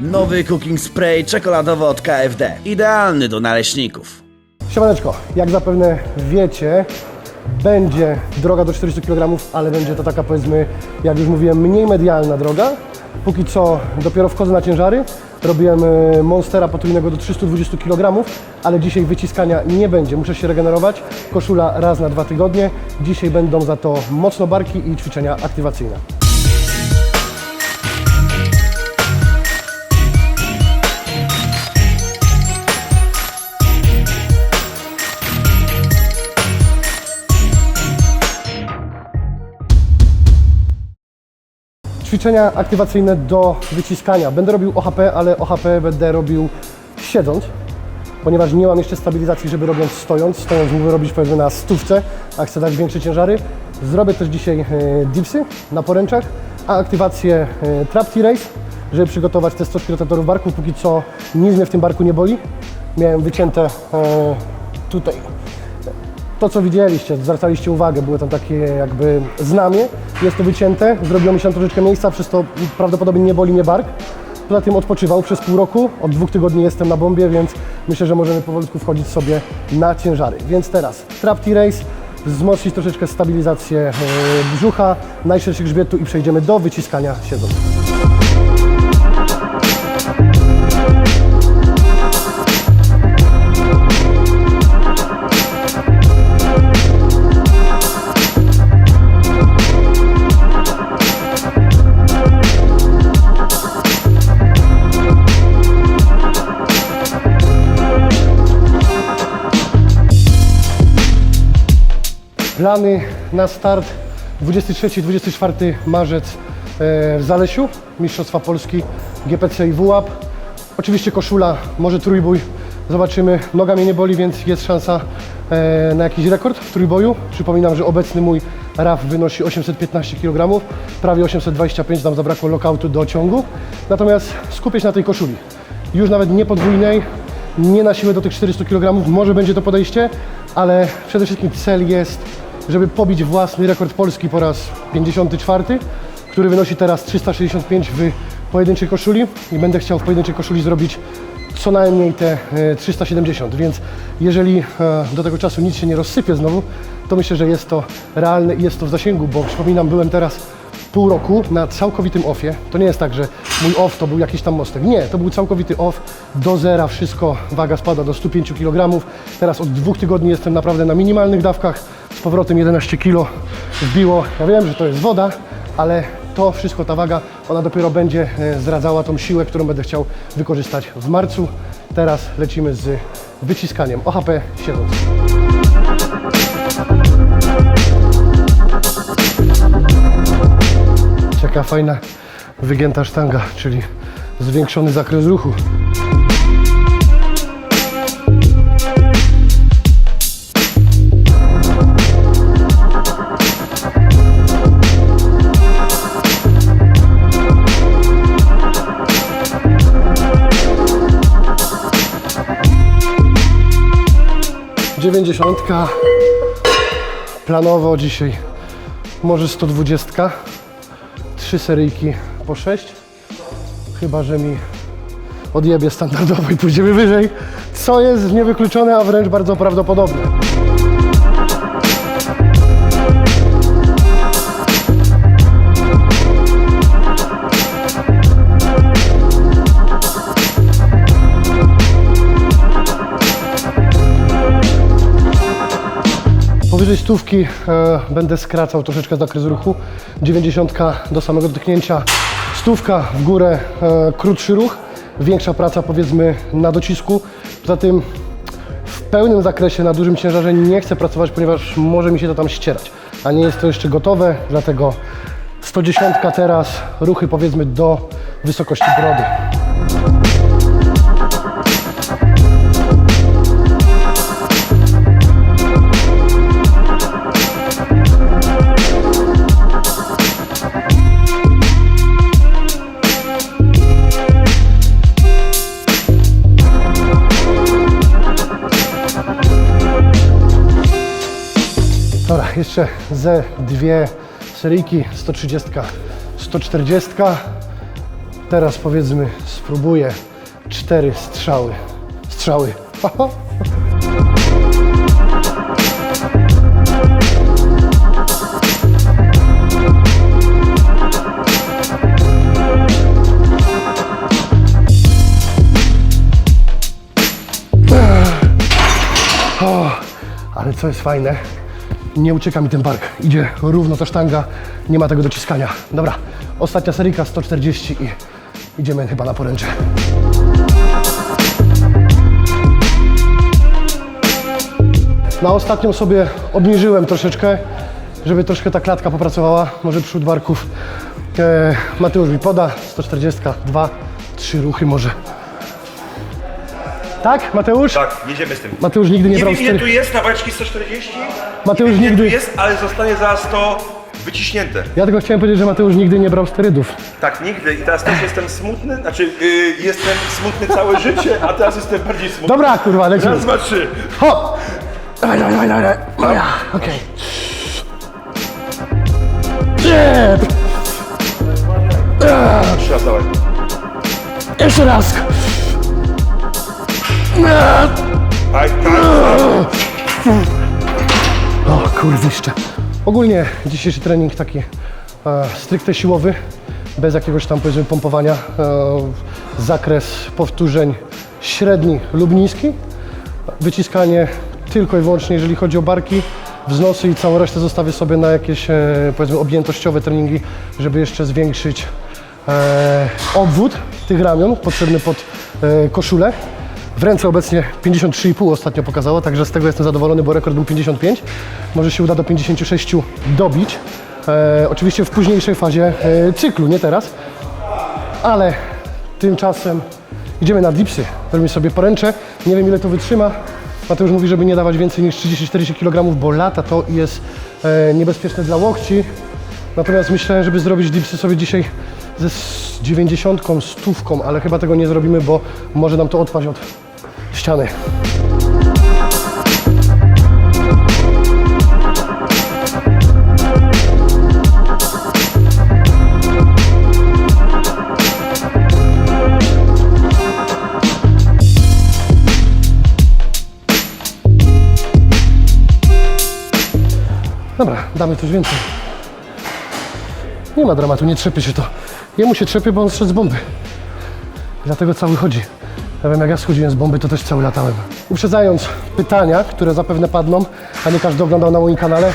Nowy cooking spray czekoladowy od KFD. Idealny do naleśników. Siemaneczko, jak zapewne wiecie, będzie droga do 400 kg, ale będzie to taka powiedzmy, jak już mówiłem, mniej medialna droga. Póki co dopiero wchodzę na ciężary. Robiłem e, Monstera potrójnego do 320 kg, ale dzisiaj wyciskania nie będzie. Muszę się regenerować. Koszula raz na dwa tygodnie. Dzisiaj będą za to mocno barki i ćwiczenia aktywacyjne. Ćwiczenia aktywacyjne do wyciskania. Będę robił OHP, ale OHP będę robił siedząc, ponieważ nie mam jeszcze stabilizacji, żeby robiąc stojąc. Stojąc mógłbym robić powiedzmy na stówce, a chcę dać większe ciężary. Zrobię też dzisiaj e, dipsy na poręczach, a aktywację e, trap race, żeby przygotować te 100 rotatorów barku. Póki co nic mnie w tym barku nie boli. Miałem wycięte e, tutaj to, co widzieliście, zwracaliście uwagę, było tam takie jakby znamie, jest to wycięte, zrobiło mi się tam troszeczkę miejsca, przez to prawdopodobnie nie boli mnie bark. Poza tym odpoczywał przez pół roku, od dwóch tygodni jestem na bombie, więc myślę, że możemy powolutku wchodzić sobie na ciężary. Więc teraz trap race, wzmocnić troszeczkę stabilizację e, brzucha, najszerszy grzbietu i przejdziemy do wyciskania siedząc. Plany na start 23-24 marzec e, w Zalesiu, Mistrzostwa Polski GPC i WAP. Oczywiście koszula, może trójbój, zobaczymy. Noga mnie nie boli, więc jest szansa e, na jakiś rekord w trójboju. Przypominam, że obecny mój RAF wynosi 815 kg, prawie 825, nam zabrakło lokautu do ciągu. Natomiast skupię się na tej koszuli. Już nawet nie podwójnej, nie na siłę do tych 400 kg, może będzie to podejście, ale przede wszystkim cel jest, żeby pobić własny rekord Polski po raz 54, który wynosi teraz 365 w pojedynczej koszuli i będę chciał w pojedynczej koszuli zrobić co najmniej te e, 370, więc jeżeli e, do tego czasu nic się nie rozsypie znowu, to myślę, że jest to realne i jest to w zasięgu, bo przypominam, byłem teraz pół roku na całkowitym offie. To nie jest tak, że mój off to był jakiś tam mostek. Nie, to był całkowity off, do zera wszystko, waga spada do 105 kg. Teraz od dwóch tygodni jestem naprawdę na minimalnych dawkach. Z powrotem 11 kg wbiło. Ja wiem, że to jest woda, ale to wszystko, ta waga, ona dopiero będzie e, zdradzała tą siłę, którą będę chciał wykorzystać w marcu. Teraz lecimy z wyciskaniem OHP siedząc. Jaka fajna wygięta sztanga, czyli zwiększony zakres ruchu. Dziewięćdziesiątka. Planowo dzisiaj może 120 trzy seryjki po 6. Chyba, że mi odjebie standardowo i pójdziemy wyżej, co jest niewykluczone, a wręcz bardzo prawdopodobne. Powyżej stówki e, będę skracał troszeczkę zakres ruchu. 90 do samego dotknięcia, stówka w górę, e, krótszy ruch, większa praca powiedzmy na docisku. Poza tym w pełnym zakresie na dużym ciężarze nie chcę pracować, ponieważ może mi się to tam ścierać, a nie jest to jeszcze gotowe, dlatego 110 teraz, ruchy powiedzmy do wysokości brody. Jeszcze ze dwie seryjki, 130, 140. Teraz powiedzmy, spróbuję cztery strzały. Strzały. Ale co jest fajne, nie ucieka mi ten bark. Idzie równo ta sztanga, nie ma tego dociskania. Dobra, ostatnia seryjka 140 i idziemy chyba na poręcze. Na ostatnią sobie obniżyłem troszeczkę, żeby troszkę ta klatka popracowała, może przód barków. E, Mateusz mi poda, 140, dwa, trzy ruchy może. Tak, Mateusz? Tak, jedziemy z tym. Mateusz nigdy nie, Nie brał wiem ile tu jest na walczki 140. Mateusz nie wiem, ile nigdy- tu jest, ale zostanie zaraz to wyciśnięte. Ja tylko chciałem powiedzieć, że Mateusz nigdy nie brał sterydów. Tak, nigdy. I teraz też jestem smutny, znaczy yy, jestem smutny całe życie, a teraz jestem bardziej smutny. Dobra, kurwa, lecimy. Raz, dwa, trzy. Hop! Dawaj, dawaj, dawaj, dawaj. Moja, okej. Nie! Trzy raz dawaj. Jeszcze raz! O kurwiszcze. Ogólnie dzisiejszy trening taki e, stricte siłowy, bez jakiegoś tam powiedzmy pompowania. E, zakres powtórzeń średni lub niski. Wyciskanie tylko i wyłącznie jeżeli chodzi o barki, wznosy i całą resztę zostawię sobie na jakieś e, powiedzmy objętościowe treningi, żeby jeszcze zwiększyć e, obwód tych ramion potrzebny pod e, koszulę. W ręce obecnie 53,5 ostatnio pokazało, także z tego jestem zadowolony, bo rekord był 55. Może się uda do 56 dobić. E, oczywiście w późniejszej fazie e, cyklu, nie teraz. Ale tymczasem idziemy na dipsy. Robimy sobie poręcze. Nie wiem ile to wytrzyma. Mateusz mówi, żeby nie dawać więcej niż 30-40 kg, bo lata to jest e, niebezpieczne dla łokci. Natomiast myślałem, żeby zrobić dipsy sobie dzisiaj ze s- 90, stówką, ale chyba tego nie zrobimy, bo może nam to odpaść od ściany. Dobra, damy coś więcej. Nie ma dramatu, nie trzepie się to. Jemu się trzepie, bo on zszedł z bomby. Dlatego cały chodzi. Ja wiem, jak ja schodziłem z bomby, to też cały latałem. Uprzedzając pytania, które zapewne padną, a nie każdy oglądał na moim kanale,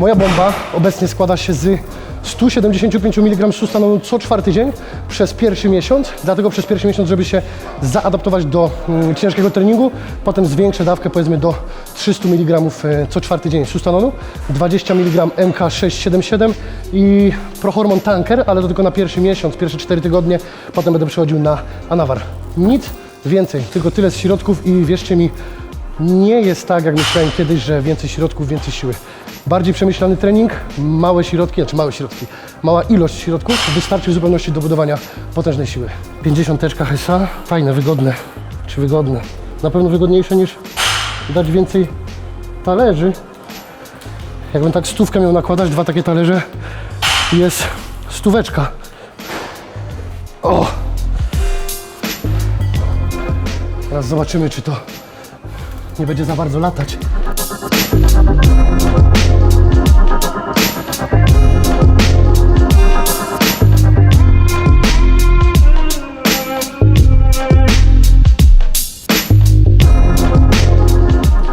moja bomba obecnie składa się z 175 mg sustanonu co czwarty dzień przez pierwszy miesiąc. Dlatego przez pierwszy miesiąc, żeby się zaadaptować do mm, ciężkiego treningu, potem zwiększę dawkę powiedzmy do 300 mg e, co czwarty dzień sustanonu, 20 mg MK677 i prohormon tanker, ale to tylko na pierwszy miesiąc, pierwsze 4 tygodnie, potem będę przechodził na anawar. Nic więcej, tylko tyle z środków i wierzcie mi, nie jest tak, jak myślałem kiedyś, że więcej środków, więcej siły. Bardziej przemyślany trening, małe środki, znaczy małe środki, mała ilość środków wystarczy w zupełności do budowania potężnej siły. 50 teczka HSA, fajne, wygodne, czy wygodne. Na pewno wygodniejsze niż dać więcej talerzy. Jakbym tak stówkę miał nakładać, dwa takie talerze, jest stóweczka. O! Teraz zobaczymy, czy to nie będzie za bardzo latać.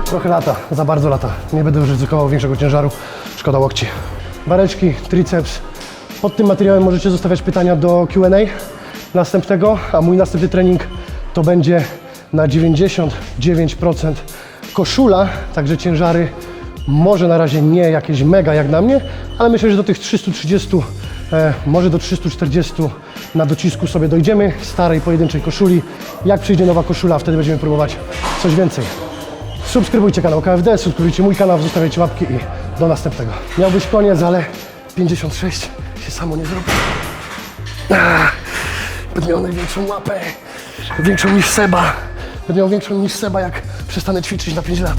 Trochę lata, za bardzo lata. Nie będę już ryzykował większego ciężaru, szkoda łokci. Bareczki, triceps. Pod tym materiałem możecie zostawiać pytania do Q&A następnego, a mój następny trening to będzie na 99% koszula, także ciężary może na razie nie jakieś mega jak na mnie, ale myślę, że do tych 330, e, może do 340 na docisku sobie dojdziemy, starej pojedynczej koszuli. Jak przyjdzie nowa koszula, wtedy będziemy próbować coś więcej. Subskrybujcie kanał KFD, subskrybujcie mój kanał, zostawiajcie łapki i do następnego. Miał być koniec, ale 56 się samo nie zrobi. Ah, Będę miał największą łapę, większą niż Seba. Będę miał większą niż Seba, jak przestanę ćwiczyć na 5 lat.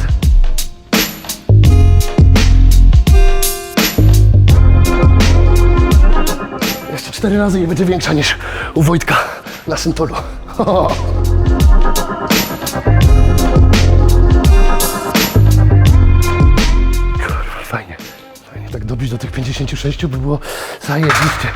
Jeszcze cztery razy nie będzie większa niż u Wojtka na Syntolu. Kurwa, fajnie. Fajnie tak dobić do tych 56 by było zajebiście.